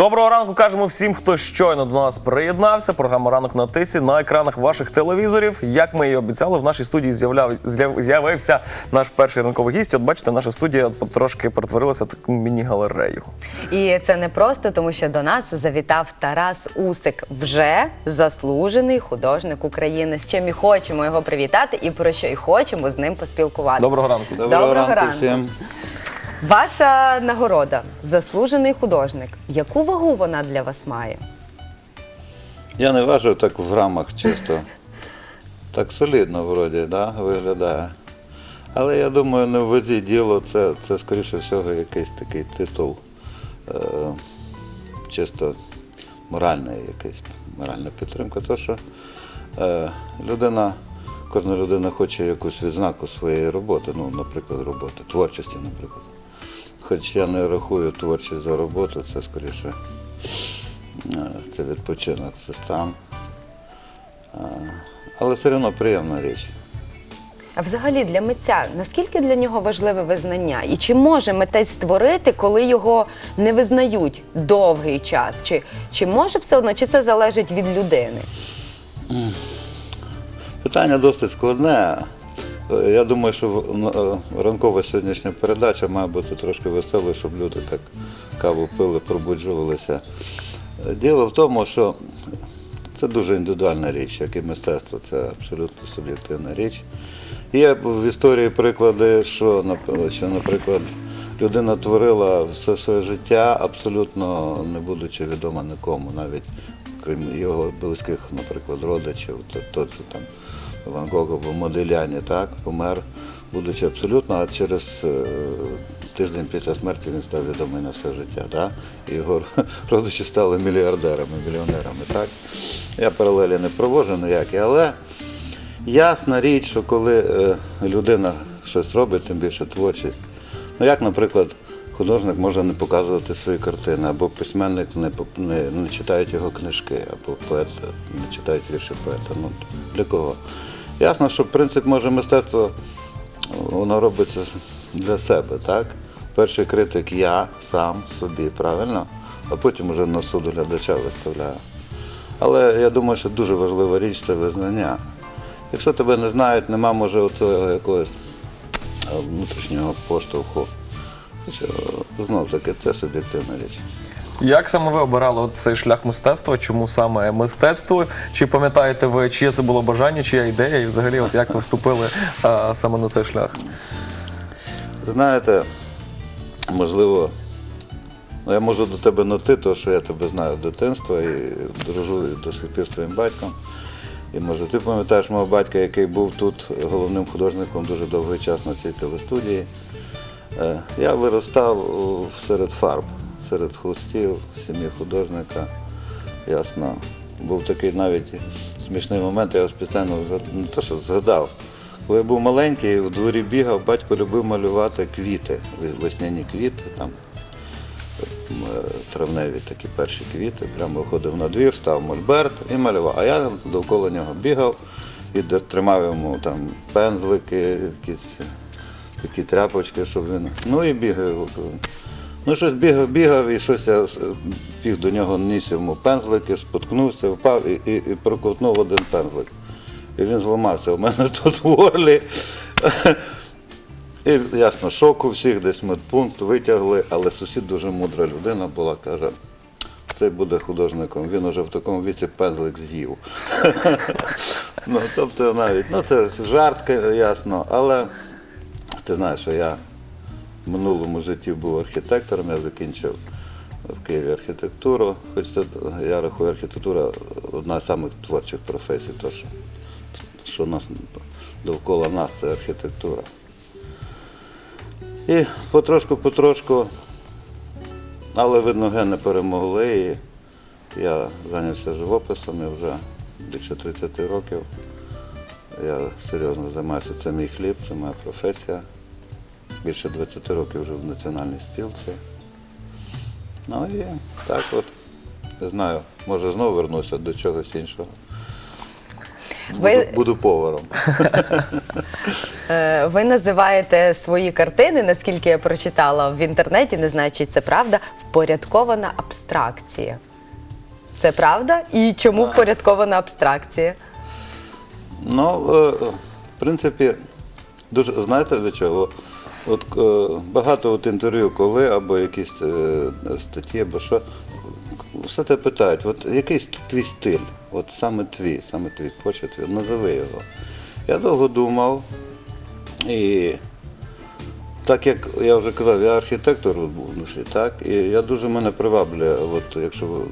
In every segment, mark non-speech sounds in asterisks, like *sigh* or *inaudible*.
Доброго ранку кажемо всім, хто щойно до нас приєднався. Програма ранок на тисі на екранах ваших телевізорів. Як ми і обіцяли, в нашій студії з'являв- з'яв- з'явився наш перший ранковий гість. От бачите, наша студія трошки перетворилася в таку міні-галерею. І це не просто, тому що до нас завітав Тарас Усик, вже заслужений художник України. З чим і хочемо його привітати, і про що і хочемо з ним поспілкуватися. Доброго ранку. Доброго ранку. всім. Ваша нагорода заслужений художник. Яку вагу вона для вас має? Я не важу так в грамах чисто. Так солідно вроді, да, виглядає. Але я думаю, не в вазі діло, це, це скоріше всього якийсь такий титул. Е, чисто моральний якийсь, моральна підтримка. То, що е, людина, кожна людина хоче якусь відзнаку своєї роботи, ну, наприклад, роботи, творчості, наприклад. Хоч я не рахую творчість за роботу, це скоріше е, це відпочинок, це стан. Е, Але все одно приємна річ. А взагалі для митця наскільки для нього важливе визнання? І чи може митець створити, коли його не визнають довгий час? Чи, чи може все одно, чи це залежить від людини? Питання досить складне. Е, Я думаю, що е, ранкова сьогоднішня передача має бути трошки веселою, щоб люди так каву пили, пробуджувалися. Е, Діло в тому, що це дуже індивідуальна річ, як і мистецтво, це абсолютно суб'єктивна річ. Є в історії приклади, що, наприклад, людина творила все своє життя, абсолютно не будучи відома нікому, навіть крім його близьких, наприклад, родичів, то, то що там Ван Гог або Моделяні, так, помер, будучи абсолютно, а через е, тиждень після смерті він став відомий на все життя. Так? І його *laughs* родичі стали мільярдерами, мільйонерами. Так? Я паралелі не проводжу ніякі, але ясна річ, що коли е, людина щось робить, тим більше творчість. Ну як, наприклад, художник може не показувати свої картини, або письменник не, не, не читають його книжки, або поет не читають вірші поета. Ну, для кого? Ясно, що принцип може мистецтво воно робиться для себе, так? Перший критик я сам собі, правильно? А потім вже на суду глядача виставляю. Але я думаю, що дуже важлива річ це визнання. Якщо тебе не знають, нема може от якогось е, внутрішнього поштовху. Знов таки, це суб'єктивна річ. Як саме ви обирали цей шлях мистецтва? Чому саме мистецтво? Чи пам'ятаєте ви, чиє це було бажання, чия ідея, і взагалі, от як ви вступили а, саме на цей шлях? Знаєте, можливо, ну, я можу до тебе на ти, тому що я тебе знаю з дитинства і дружу до сих пір з твоїм батьком. І може ти пам'ятаєш мого батька, який був тут головним художником дуже довгий час на цій телестудії. Е, Я виростав серед фарб, серед хустів, в сім'ї художника. Ясно. Був такий навіть смішний момент, я його спеціально не то, що згадав. Коли я був маленький, у дворі бігав, батько любив малювати квіти, весняні квіти, там е, травневі такі перші квіти. Прямо виходив на двір, став мольберт і малював. А я довкола нього бігав і тримав йому там пензлики, якісь такі тряпочки, щоб він. Ну і бігав. Ну, щось бігав, бігав, і щось я біг до нього, ніс йому пензлики, споткнувся, впав і, і, і проковтнув один пензлик. І він зламався у мене *laughs* тут в горлі. І ясно, шок у всіх, десь медпункт витягли, але сусід дуже мудра людина була, каже, цей буде художником, він уже в такому віці пензлик з'їв. *laughs* ну, тобто навіть, ну це жарт, ясно, але ти знаєш, що я в минулому житті був архітектором, я закінчив в Києві архітектуру, хоч це, я рахую, архітектура одна з самих творчих професій, то що, що нас довкола нас це архітектура. І потрошку-потрошку, але видно, гени перемогли. І я зайнявся живописом вже більше 30 років. Я серйозно займаюся, це мій хліб, це моя професія. Більше 20 років вже в національній спілці. Ну і так от, не знаю, може знову вернуся до чогось іншого. Ви- Буду, буду поваром. *laughs* Е, Ви називаєте свої картини, наскільки я прочитала в інтернеті, не знаю, чи це правда, впорядкована абстракція. Це правда? І чому впорядкована абстракція? Ну, е, в принципі, дуже знаєте до чого? От е, багато от інтерв'ю, коли або якісь е, статті, або що, все те питають, от який твій стиль, от саме твій, саме твій, почет, назови його. Я довго думав, і так як я вже казав, я архітектор був в душі, так? І я дуже мене приваблює, от якщо ви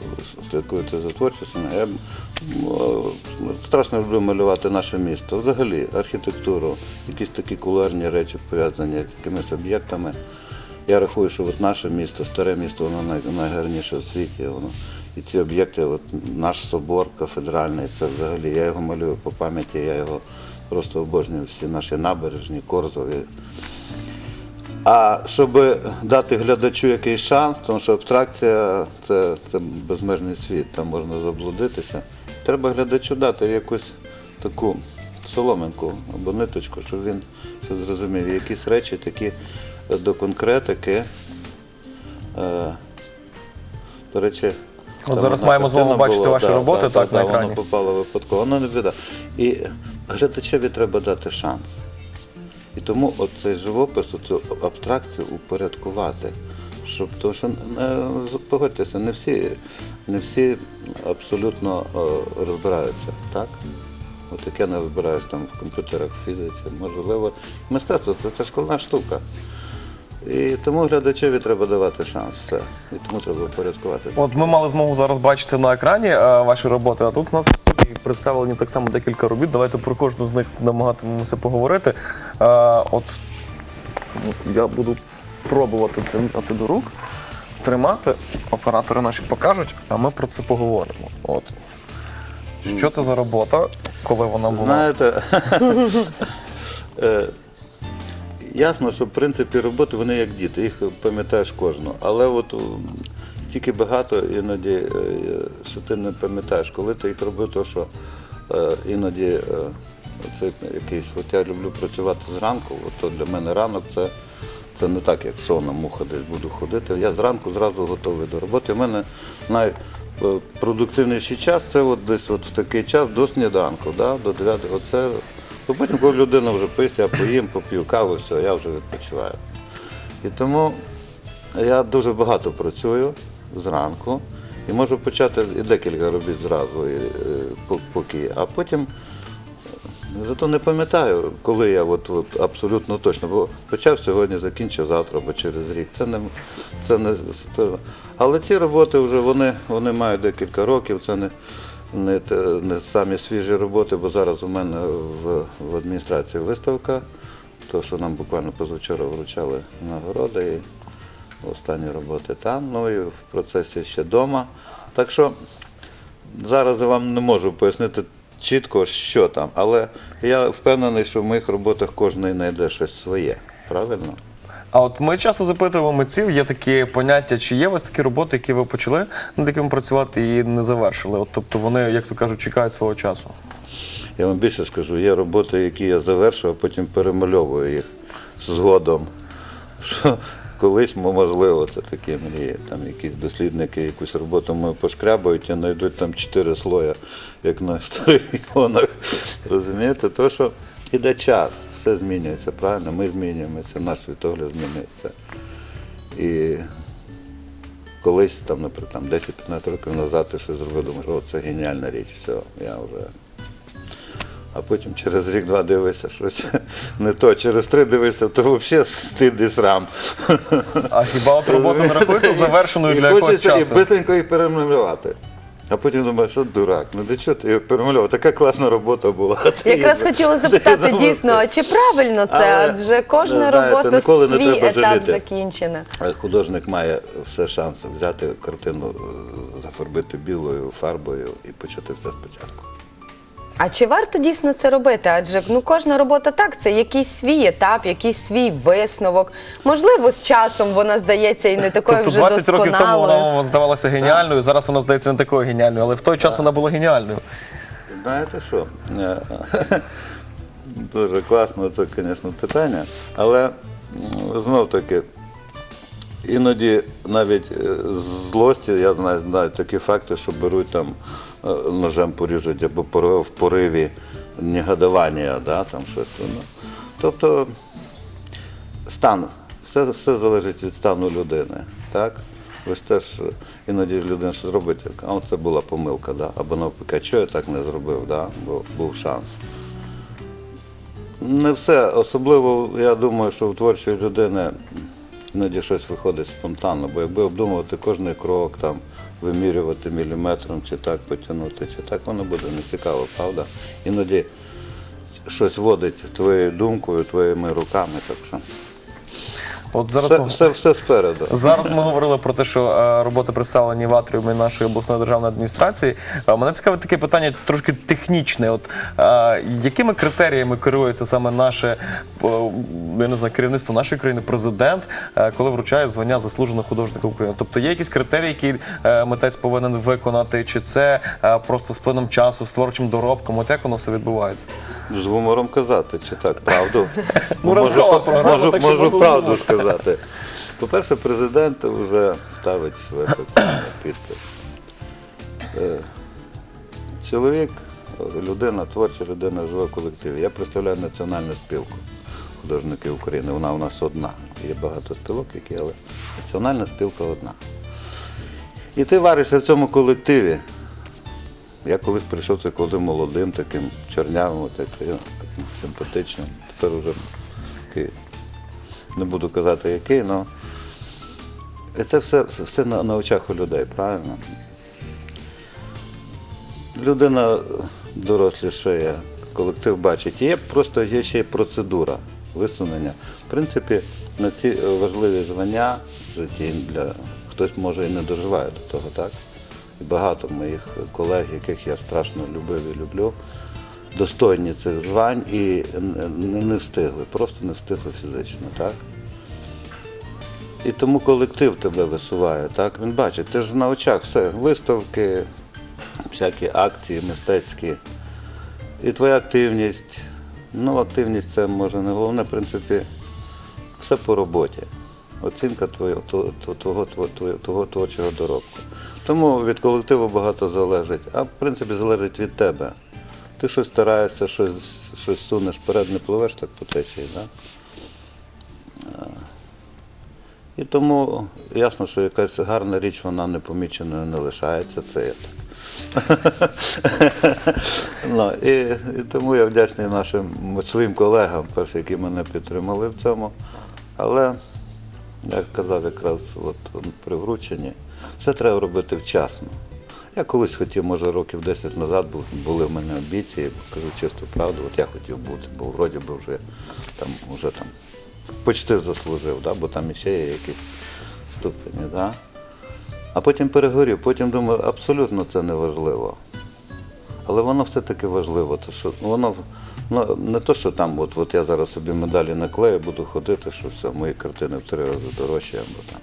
слідкуєте за творчістю, я е, страшно люблю малювати наше місто. Взагалі, архітектуру, якісь такі кулуарні речі пов'язані з якимись об'єктами. Я рахую, що от наше місто, старе місто, воно най- найгарніше в світі. Воно. І ці об'єкти, от наш собор кафедральний, це взагалі, я його малюю по пам'яті, я його просто обожнюю, всі наші набережні, Корзові. А щоб дати глядачу якийсь шанс, тому що абстракція це, це безмежний світ, там можна заблудитися. Треба глядачу дати якусь таку соломинку або ниточку, щоб він це зрозумів. Якісь речі такі до конкретики. Е, до речі, От там зараз одна маємо змогу картина бачити ваші роботи, так, на екрані. Воно попало випадково, воно не біда. І глядачеві треба дати шанс. І тому цей живопис, цю абстракцію упорядкувати. Щоб, тому що, е, погодьтеся, не всі, не всі абсолютно е, розбираються, так? От як я не розбираюся там в комп'ютерах, в фізиці, можливо. Мистецтво це, це шкільна штука. І тому глядачеві треба давати шанс, все. І тому треба упорядкувати. От ми мали змогу зараз бачити на екрані е, ваші роботи, а тут у нас представлені так само декілька робіт. Давайте про кожну з них намагатимемося поговорити. Е, от я буду пробувати це взяти до рук, тримати. Оператори наші покажуть, а ми про це поговоримо. От. Що це за робота, коли вона була? Знаєте, *laughs* е, ясно, що в принципі роботи вони як діти, їх пам'ятаєш кожну. Але от стільки багато іноді, е, що ти не пам'ятаєш, коли ти їх робив, то що е, іноді е, це якийсь, от я люблю працювати зранку, то для мене ранок це. Це не так, як соном муха десь буду ходити. Я зранку зразу готовий до роботи. У мене найпродуктивніший час це от десь от в такий час до сніданку, да, до 9. Оце, бо потім, коли людина вже поїсть, я поїм, поп'ю каву, все, я вже відпочиваю. І тому я дуже багато працюю зранку і можу почати і декілька робіт зразу, і, е, по- поки, а потім Зато не пам'ятаю, коли я от, от абсолютно точно, бо почав сьогодні, закінчив завтра або через рік. Це не, це не але ці роботи вже вони, вони мають декілька років. Це не, не, не самі свіжі роботи, бо зараз у мене в, в адміністрації виставка, то що нам буквально позавчора вручали нагороди. І останні роботи там, ну і в процесі ще вдома. Так що Зараз я вам не можу пояснити чітко, що там, але я впевнений, що в моїх роботах кожен знайде щось своє. Правильно? А от ми часто запитуємо митців, є такі поняття, чи є у вас такі роботи, які ви почали над якими працювати і не завершили. От, тобто вони, як то кажуть, чекають свого часу. Я вам більше скажу, є роботи, які я завершив, а потім перемальовую їх згодом. *laughs* Що колись, можливо, це такі мрії. Там якісь дослідники якусь роботу мою пошкрябають і знайдуть там чотири слоя, як на *laughs* старих іконах. Розумієте? То, що іде час, все змінюється, правильно? Ми змінюємося, наш світогляд змінюється. І колись, там, наприклад, 10-15 років назад ти щось зробив, думаєш, о, це геніальна річ, все, я вже. А потім через рік-два дивишся щось *laughs* не то, через три дивишся, то взагалі стид і срам. А хіба от робота не рахується завершеною для якогось хочеться і швидко їх перемалювати. А потім думаєш, що дурак, ну де чого ти перемалював? Така класна робота була. а ти Якраз її- хотіла *laughs* запитати дійсно, а чи правильно це? Але, Адже кожна знаєте, робота ніколи не свій треба етап жаліти. закінчена. Е, Художник має все шанси взяти картину, е, зафарбити білою фарбою і почати все спочатку. А чи варто дійсно це робити? Адже ну кожна робота так, це якийсь свій етап, якийсь свій висновок. Можливо, з часом вона здається і не такою Тобто вже 20 років тому вона здавалася геніальною, зараз вона здається не такою геніальною, але в той час вона була геніальною. знаєте що? Е, *laughs* Дуже класно, це, звісно, питання. Але знов таки, іноді навіть е, з злості, я знаю, знаю такі факти, що беруть там ножем поріжуть або в пориві негодування, да, там щось. Ну. Тобто стан, все, все залежить від стану людини. Так? Ви ж теж е, іноді людина щось зробить, а це була помилка, да? або навпаки, чого я так не зробив, да? бо був шанс. Не все. Особливо, я думаю, що у творчої людини іноді щось виходить спонтанно, бо якби обдумувати кожний крок, там, вимірювати міліметром, чи так потягнути, чи так, воно буде нецікаво, правда? Іноді щось водить твоєю думкою, твоїми руками. Так що От зараз все, ми- все, все спереду. Зараз ми говорили про те, що е, роботи представлені в атріумі нашої обласної державної адміністрації. Е, Мене цікавить таке питання трошки технічне. От е, якими критеріями керується саме наше е, я не знаю, керівництво нашої країни, президент, е, коли вручає звання заслуженого художника України? Тобто є якісь критерії, які е, митець повинен виконати, чи це е, просто з плином часу, з творчим доробком? От як воно все відбувається? З гумором казати, чи так, правду? *laughs* Ну, можу правду зумовити. Сказати. По-перше, президент вже ставить свій офіційний підпис. Чоловік, людина, творча людина живе в колективі. Я представляю національну спілку художників України. Вона у нас одна. Є багато спілок, які, але національна спілка одна. І ти варишся в цьому колективі. Я колись прийшов це коли молодим, таким чорнявим, таким симпатичним. Тепер вже такий, не буду казати який, але це все, все на, на очах у людей, правильно? Людина дорослішає, колектив бачить. Є просто є ще й процедура висунення. В принципі, на ці важливі звання в житті для хтось може і не доживає до того, так? І багато моїх колег, яких я страшно любив і люблю, достойні цих звань і не встигли, просто не встигли фізично, так? І тому колектив тебе висуває, так? Він бачить, ти ж на очах все, виставки, всякі акції мистецькі. І твоя активність, ну активність це може не головне, в принципі, все по роботі. Оцінка твого, твого, твого, твого творчого доробку. Тому від колективу багато залежить, а в принципі залежить від тебе. Ти щось стараєшся, щось, щось сунеш вперед, не пливеш так по течії. Да? І тому ясно, що якась гарна річ, вона непоміченою не лишається, це є так. *laughs* ну, і, і тому я вдячний нашим своїм колегам, перше, які мене підтримали в цьому. Але, як казав якраз от, при врученні, все треба робити вчасно. Я колись хотів, може, років 10 назад були в мене амбіції, кажу чисту правду, от я хотів бути, бо вроді би вже там, вже там почти заслужив, да? бо там іще є якісь ступені. Да? А потім перегорів, потім думаю, абсолютно це не важливо. Але воно все-таки важливо. То, що воно ну, не то, що там, от, от я зараз собі медалі наклею, буду ходити, що все, мої картини в три рази дорожчі або там.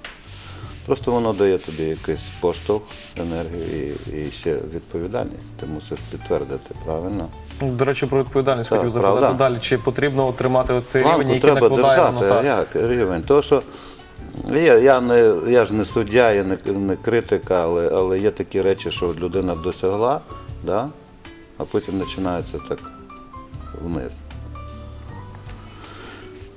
Просто воно дає тобі якийсь поштовх, енергію і, і ще відповідальність. Ти мусиш підтвердити правильно. Ну, До речі, про відповідальність Так, хотів запитати правда. далі. Чи потрібно отримати оцей Планку рівень, який треба накладає держати. воно так? Як рівень? Тому що є, я, не, я ж не суддя, я не, не критика, але, але є такі речі, що людина досягла, да? а потім починається так вниз.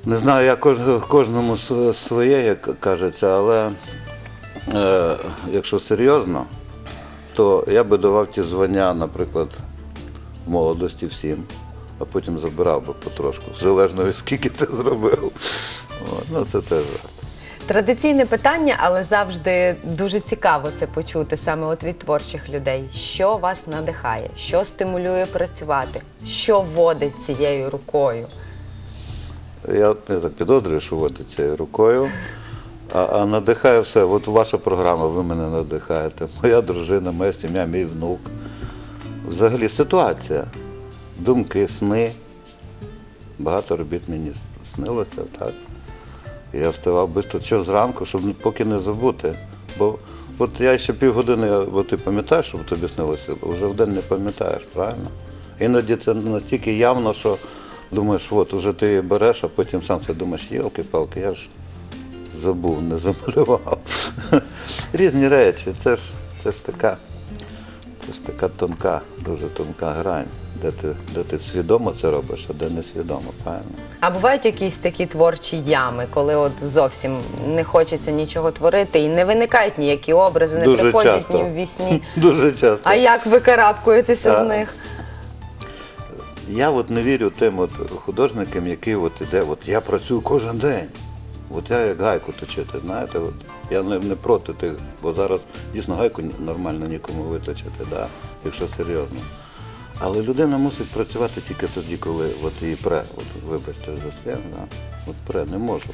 Не знаю, я кож, кожному своє, як кажеться, але е, якщо серйозно, то я би давав ті звання, наприклад, в молодості всім, а потім забирав би потрошку, залежно від скільки ти зробив. От, ну, це теж жарт. Традиційне питання, але завжди дуже цікаво це почути саме от від творчих людей. Що вас надихає, що стимулює працювати, що водить цією рукою. Я, я так підозрюю, що водить цією рукою. А, а надихає все. От ваша програма, ви мене надихаєте. Моя дружина, моя сім'я, мій внук. Взагалі ситуація. Думки, сни. Багато робіт мені снилося, так. Я вставав швидко, що зранку, щоб поки не забути. Бо от я ще півгодини, от ти пам'ятаєш, що тобі снилося, вже в день не пам'ятаєш, правильно? Іноді це настільки явно, що думаєш, от уже ти береш, а потім сам це думаєш, йолки-палки, я ж забув, не замалював. *laughs* Різні речі, це ж, це ж така. Це ж така тонка, дуже тонка грань, де ти, де ти свідомо це робиш, а де не свідомо, правильно? А бувають якісь такі творчі ями, коли от зовсім не хочеться нічого творити і не виникають ніякі образи, не Дуже приходять часто. ні в вісні. *laughs* Дуже часто. А як ви карабкуєтеся А, з них? Я от не вірю тим от художникам, які от іде, от я працюю кожен день. От я як гайку точити, знаєте, от я не, не проти тих, бо зараз дійсно гайку нормально нікому виточити, да, якщо серйозно. Але людина мусить працювати тільки тоді, коли от її пре. От, вибачте за сленг, да, от пре, не можу.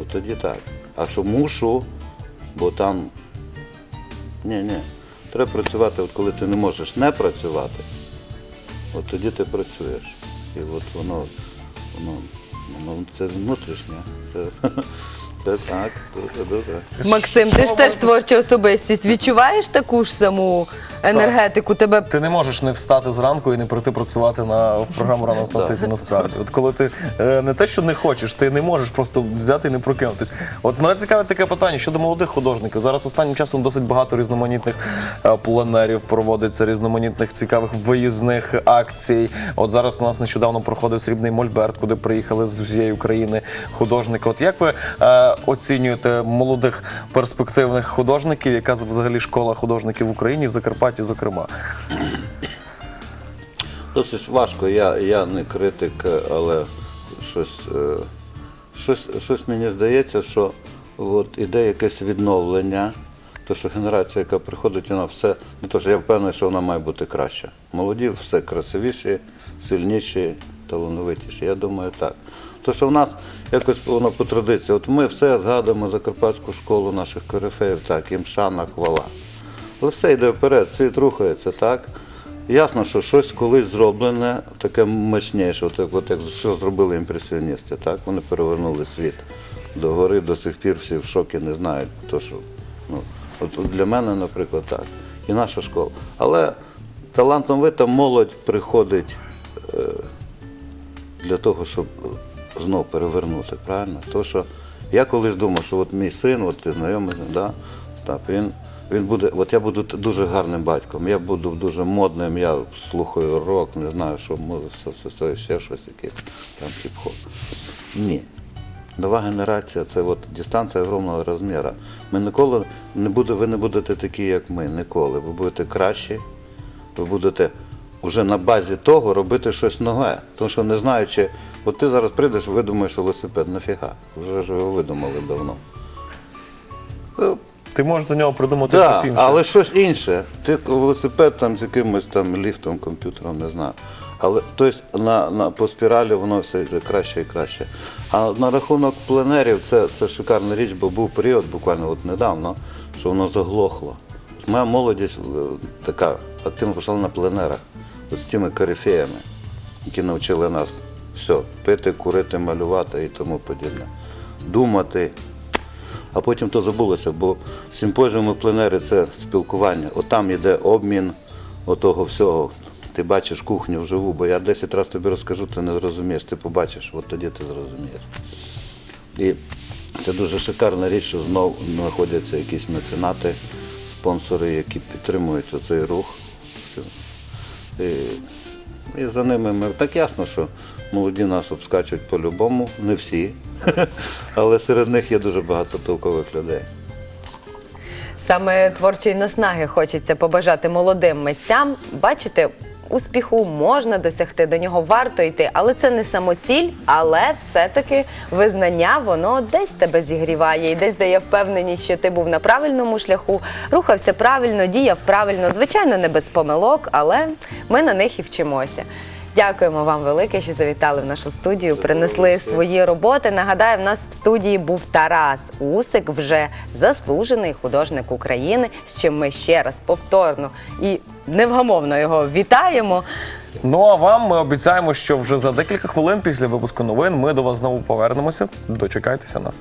От тоді так. А що мушу, бо там. Ні, ні. Треба працювати, от коли ти не можеш не працювати, От тоді ти працюєш. І от воно, воно, воно це внутрішнє. Це, *laughs* це так, дуже дуже. Максим, ти ж теж творча особистість. Відчуваєш таку ж саму енергетику? Тебе Ти не можеш не встати зранку і не прийти працювати на програму ранок *laughs* на тисі, насправді. От коли ти е, не те, що не хочеш, ти не можеш просто взяти і не прокинутись. От мене цікаве таке питання щодо молодих художників. Зараз останнім часом досить багато різноманітних е, пленерів проводиться, різноманітних цікавих виїзних акцій. От зараз у нас нещодавно проходив срібний мольберт, куди приїхали з усієї України художники. От як ви е, оцінюєте молодих перспективних художників, яка взагалі школа художників в Україні, в Закарпатті, зокрема? Досить важко, я, я не критик, але щось, е, щось, щось мені здається, що от іде якесь відновлення. То, що генерація, яка приходить, вона все, не то, що я впевнений, що вона має бути краща. Молоді все красивіші, сильніші, талановитіші. Я думаю, так. То, що в нас якось воно по традиції, от ми все згадуємо Закарпатську школу наших корифеїв, так, їм шана, хвала. Але все йде вперед, світ рухається, так? Ясно, що щось колись зроблене, таке мощніше, от, от як що зробили імпресіоністи, так? Вони перевернули світ до гори, до сих пір всі в шокі не знають, то, що, ну, от, от для мене, наприклад, так. І наша школа. Але талантовита молодь приходить е, для того, щоб знов перевернути, правильно? То, що я колись думав, що от мій син, от ти знайомий, да? Остап, він, він буде, от я буду дуже гарним батьком, я буду дуже модним, я слухаю рок, не знаю, що все, все, ще щось, якийсь там хіп-хоп. Ні. Нова генерація це от дистанція огромного розміру. Ми ніколи не буде, ви не будете такі, як ми, ніколи. Ви будете кращі, ви будете вже на базі того робити щось нове. Тому що не знаючи, от ти зараз прийдеш, видумаєш велосипед, нафіга? Вже ж його видумали давно. Ну, Ти можеш до нього придумати щось інше. але щось інше. Ти велосипед там з якимось там ліфтом, комп'ютером, не знаю. Але тобто на, на, по спіралі воно все йде краще і краще. А на рахунок пленерів це, це шикарна річ, бо був період буквально от недавно, що воно заглохло. Моя молодість е, така активно пішла на пленерах з тими корифеями, які навчили нас все, пити, курити, малювати і тому подібне. Думати, а потім то забулося, бо симпозіуми пленери це спілкування. От там йде обмін отого всього. Ти бачиш кухню вживу, бо я 10 разів тобі розкажу, ти не зрозумієш, ти побачиш, от тоді ти зрозумієш. І це дуже шикарна річ, що знову знаходяться якісь меценати, спонсори, які підтримують оцей рух. І, і за ними ми так ясно, що молоді нас обскачуть по-любому, не всі, *laughs* але серед них є дуже багато толкових людей. саме творчої наснаги хочеться побажати молодим митцям. Бачите, успіху можна досягти, до нього варто йти, але це не самоціль, але все-таки визнання воно десь тебе зігріває і десь дає впевненість, що ти був на правильному шляху, рухався правильно, діяв правильно. Звичайно, не без помилок, але ми на них і вчимося. Дякуємо вам велике, що завітали в нашу студію, принесли свої роботи. Нагадаю, в нас в студії був Тарас Усик, вже заслужений художник України, з чим ми ще раз повторно і невгамовно його вітаємо. Ну а вам ми обіцяємо, що вже за декілька хвилин після випуску новин ми до вас знову повернемося. Дочекайтеся нас.